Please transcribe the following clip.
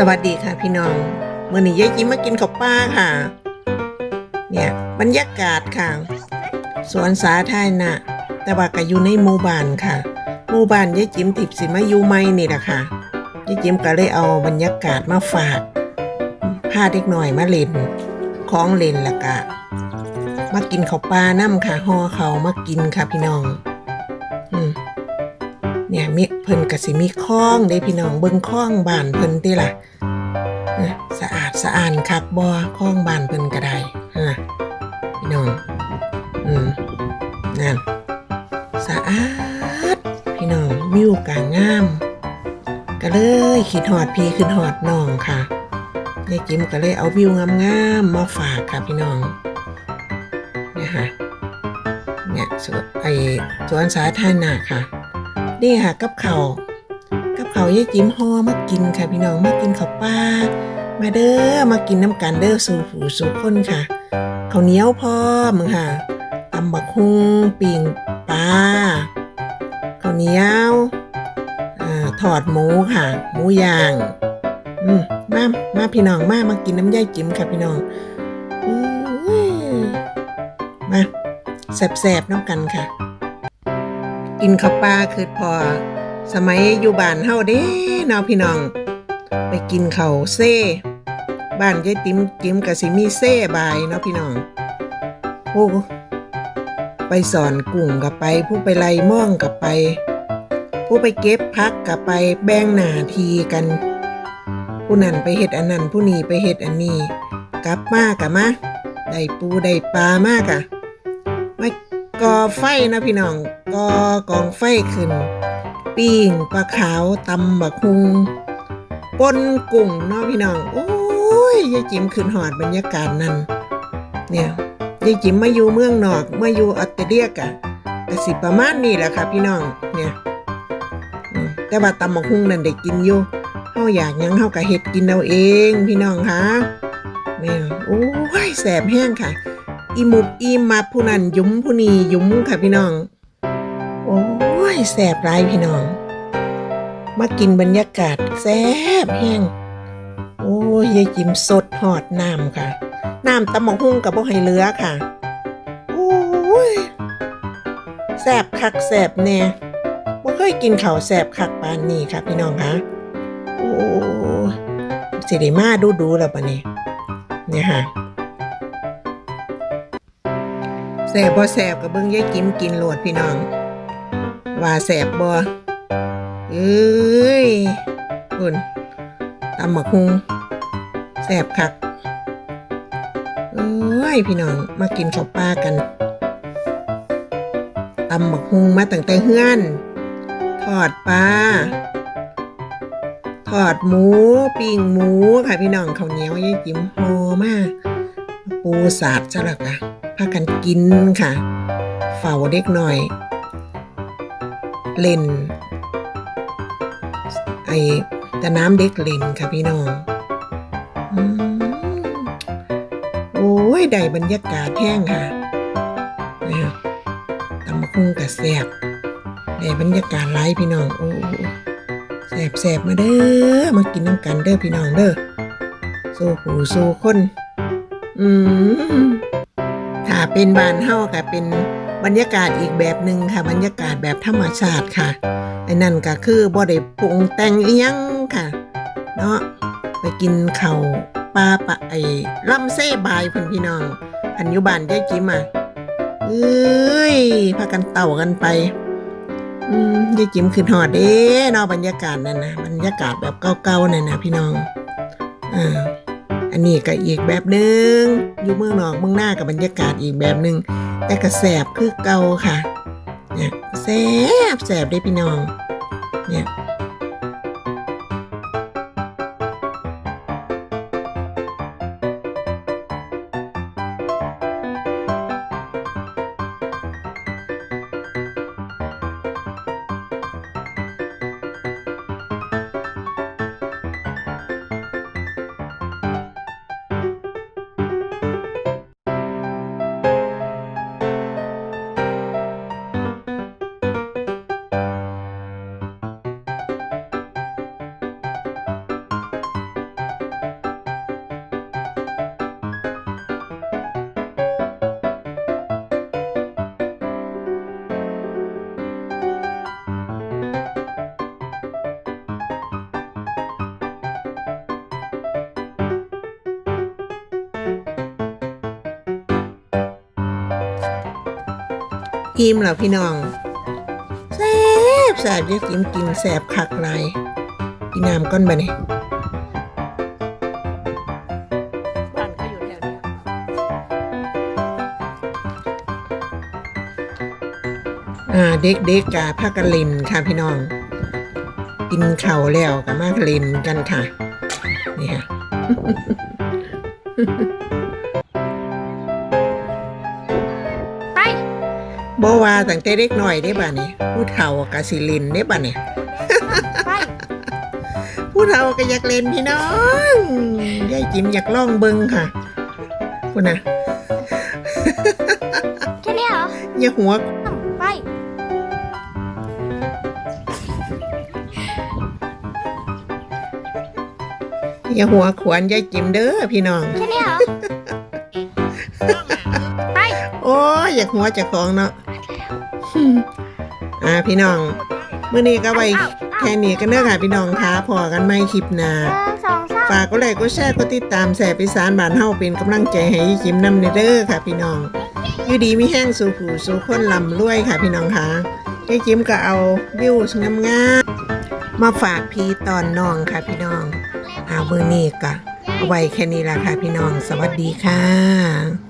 สวัสดีค่ะพี่น้องเมื่อนี้ยายจิ้มมากินข้าวปลาค่ะ เนี่ยบรรยากาศค่ะ สวนสาธารณะแต่ว่าก็อยู่ในหมู่บ้านค่ะหมู่บ้านยายจิ้มติบสิมาอยู่ไม่นี่แหละค่ะยายจิ้มก็เลยเอาบรรยากาศมาฝากพาเด็กหน่อยมาเล่นของเล่นละกะมากินข้าวปลาน้ำค่ะห่อเขามากินค่ะพี่น้อง เนี่ยมีเพิ่นก็สิมีคลองเด้พี่น้องเบิ่งคลองบ้านเพิ่นติล่ะนะสะอาดสะอานคักบ่คลองบ้านเพิ่นก็ได้ฮะพี่น้องอืมนั่นสะอาดพี่น้องวิวกางงามก็เลยคิดหอดพี่ขึ้นหอดน้องค่ะยายจิมก็เลยเอาวิวงามๆมาฝากค่ะพี่น้องเนี่ยค่ะเนี่ยสวนไอสวนสาธารณะค่ะ นี่ค่ะกับเขากับเขาวยายจิ้มห่อมากินค่ะพี่น้องมากินข้าวปลามาเด้อมากินน้ำกันเด้อสู่หูสู่คนค่ะข้าวเหนียวพร้อมค่ะตำบักฮุงปิ่งปลาข้าวเหนียวอ่าทอดหมูค่ะ หมูย่างอืมมามาพี่น้องมามากินน้ำยายจิ้มค่ะพี่น้องมาแสบๆน้ำกันค่ะ กินข้าวปลาคือพอ สมัยอยู่บ้านเฮาเด้เนาะพี่น้อง ไปกินข้าวเซ่บ้านยายติ๋มจิ๋มกับสิมีเซ่บายเนาะพี่น้องผู้ไปสอนกุ้งกับไป ผู้ไปไล่ม่องกับไป ผู้ไปเก็บพักกับไปแบ่งหนาทีกัน ผู้นั้นไปเฮ็ดอันนั้นผู้นี้ไปเฮ็ดอันนี้ กลับมากับมาได้ปูได้ปลามากอะ ก่อไฟนะพี่น้องก่อกองไฟขึ้น ปิ้งปลาขาวตำบักฮุงปนกุ้งเนาะพี่น้องโอ้ยยายจิ๋มขึ้นหอดบรรยากาศนั้นเนี่ยยายจิ๋มมาอยู่เมืองนอกมาอยู่ออสเตรเลียกะกสิประมาณนี้แหละค่ะพี่น้องเนี่ยแต่ว่าตำบักฮุงนั่นได้กินอยู่เฮาอยากยังเฮาก็เฮ็ดกินเอาเอง พี่น้องคะเนี่ยโอ้ยแสบแห้งค่ะ อีมุบอีมาผู้นั้นยุ้มผู้นี้ยุ้มค่ะพี่น้อง โอ้ยแสบไรพี่น้อง มากินบรรยากาศแสบแห้งโอ้ยยายจิมสดหอดน้ำค่ะ น้ำตำมะฮุ่งกับพวกให้เลือค่ะ โอ้ยแสบคักแสบแน่บ่เคยกินข้าวแสบคักปานนี้ค่ะพี่น้องคะโอ้สิได้มาดูดูแล้วปะนี่เนี่ยค่ะ แสบบ่แสบกับเบิ่งยายกิมกินโหลดพี่น้อง ว่าแสบบ่เอ้ยคุณตำหมักฮุงแสบคักเอ้ยพี่น้องมากินข้าวปลากันตำหมักฮุงมาตั้งแต่เฮือนทอดปลาทอดหมูปิ้งหมูค่ะพี่น้องข้าวเหนียวยายจิ๋มโฮมากปูสาดซะและค่ะ พากันกินค่ะ เฝ้าเด็กหน่อย เล่น ไอ้แต่น้ำเด็กเล่นค่ะพี่น้องอโอ้ยได้บรรยากาศแห้งค่ะนะตำมะคุงกับแสบได้บรรยากาศไร้พี่น้องโอ้แสบแสบมาเด้อมากินน้ำกันเด้อพี่น้องเด้อสู้หูสู้คน อืม ค่ะเป็นบานเฮาค่ะเป็นบรรยากาศอีกแบบหนึ่งค่ะ บรรยากาศแบบธรรมชาติค่ะไอ้นั่นก็คือบ่ได้ปรุงแต่งอียังค่ะเนาะไปกินข้าวปลาปะไอ้ลำเส้บายเพิ่นพี่น้องอันอยู่บ้านยายจิมอะเอ้ยพากันเต่ากันไปอืมยายจิมขึ้นหอดเด้เนาะบรรยากาศนั่นนะบรรยากาศแบบเก่าๆนั่นนะพี่น้องอ่า อันนี้ก็อีกแบบหนึ่งอยู่เมืองนอกเมืองหน้ากับบรรยากาศอีกแบบหนึ่งแต่กระแสบคือเก่าค่ะเนี่ยแสบแสบได้พี่น้องเนี่ย อิ่มแล้วพี่น้องแซ่บแซ่บยายจิ๋มกินแซ่บคักหลายพี่น้ำก้อนบะนี่บ้านเขาอยู่แถวนี้อ่าเด็กๆกาพากันเล่นค่ะพี่น้อง กินเข้าแล้วก็มาเล่นกันค่ะ นี่ค่ะ บ่ว่าตั้งแต่เด็กน้อยได้บ่นี่ผู้เฒ่ากะสิเล่นได้บ่นี่ไปผู้เฒ่าก็อยากเล่นพี่น้องยายจิ๋มอยากลองเบิ่งค่ะคุณน่ะแค่นี้เหรออย่าหัวไปอย่าหัวขวานยายจิ๋มเด้อพี่น้องแค่นี้เหรอไปโอ้ยอยากหัวเจะของเนาะ อ่าพี่น้องมื้อนี้ก็ไว้แค่นี้กันเด้อค่ะพี่น้องค่ะพอกันใหม่คลิปหน้าหนึ่งสองสามฝากกดไลค์กดแชร์กดติดตามแสบอีสานบ้านเฮาเป็นกำลังใจให้ยายจิมนำเด้อค่ะ พี่น้องอยู่ดีมีแห้งสู่ผู้สู่คนลำรวยค่ะพี่น้องค่ะยายจิมก็เอาวิวงามๆมาฝากพี่ตอนน้องค่ะพี่น้องเอาเบอร์นี้ก็เอาไว้แค่นี้ละค่ะพี่น้อง สวัสดีค่ะ